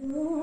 Ooh.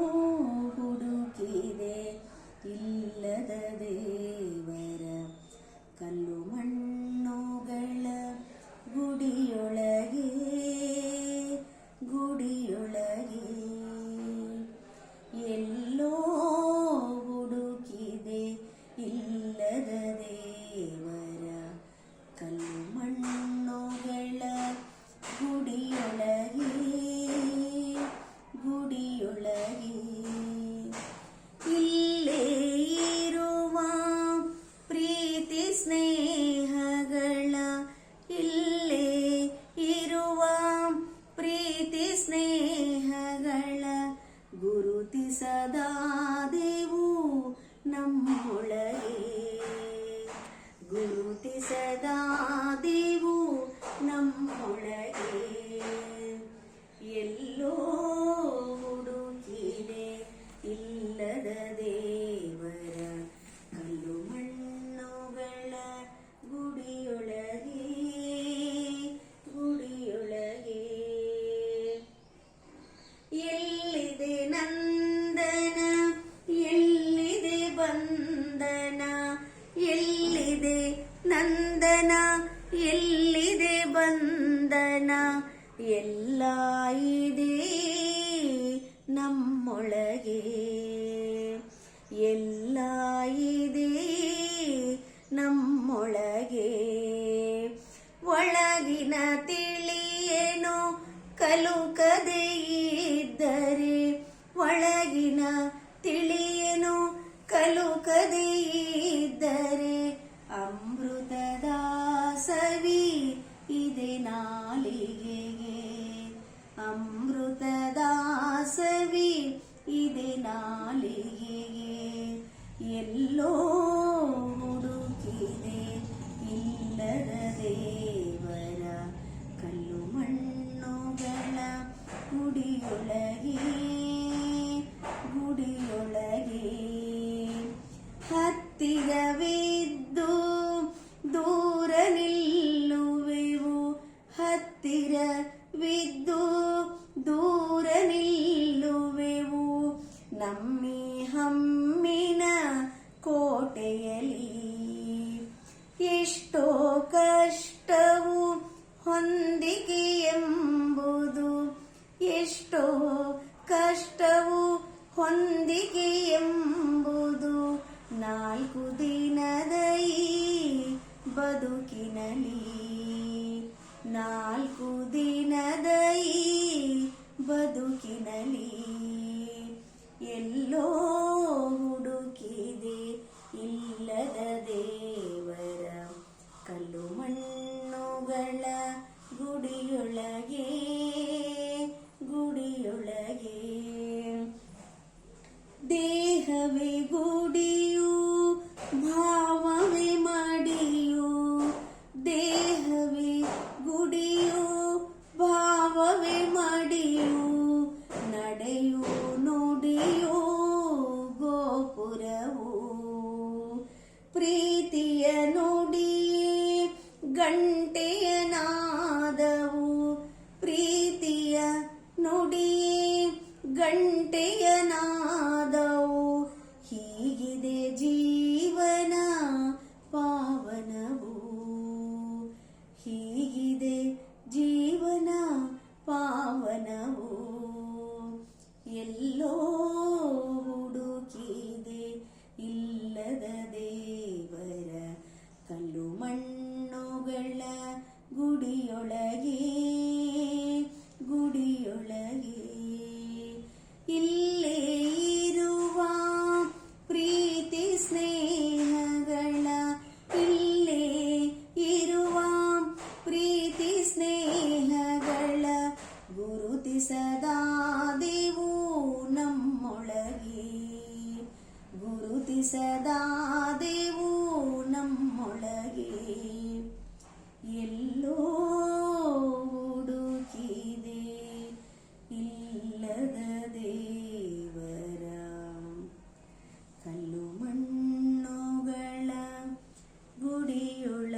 ಎಲ್ಲ ಇದೆ ನಮ್ಮೊಳಗೆ. ಎಲ್ಲ ಇದೆ ನಮ್ಮೊಳಗೆ. ಒಳಗಿನ ತಿಳಿಯೇನು ಕಲುಕದೆ ಇದ್ದರೆ, ಒಳಗಿನ ತಿಳಿಯೇನು ಕಲುಕದೆ ಇದ್ದರೆ ಅಮೃತದ ಸವಿ ಇದೆ ನಾಲಿಗೆಗೆ ನಮ್ಮಿ ಹಮ್ಮಿನ ಕೋಟೆಯಲ್ಲಿ ಎಷ್ಟೋ ಕಷ್ಟವು ಹೊಂದಿಗೆ ಎಂಬುದು, ಎಷ್ಟೋ ಕಷ್ಟವು ಹೊಂದಿಗೆ ಎಂಬುದು ನಾಲ್ಕು ದಿನದ ಈ ಬದುಕಿನಲಿ ನಾಲ್ಕು ದಿನದ ಈ ಬದುಕಿನಲಿ ಎಲ್ಲೋ ಹುಡುಕಿದೆ ಇಲ್ಲದ ದೇವರ ಕಲ್ಲು ಮಣ್ಣುಗಳ ಗುಡಿಯೊಳಗೆ ಗುಡಿಯೊಳಗೆ ದೇಹವೇ ಗಂಟೆಯ ನಾದವು ಪ್ರೀತಿಯ ನುಡಿಯೇ ಗಂಟೆಯ ನಾದವು ಜ್ಯೋತಿ ಸದಾ ದೇವೋ ನಮ್ಮೊಳಗೆ ಎಲ್ಲೋ ಹುಡುಕಿದೆ ಇಲ್ಲದ ದೇವರ ಕಲ್ಲು ಮಣ್ಣುಗಳ ಗುಡಿಯೊಳ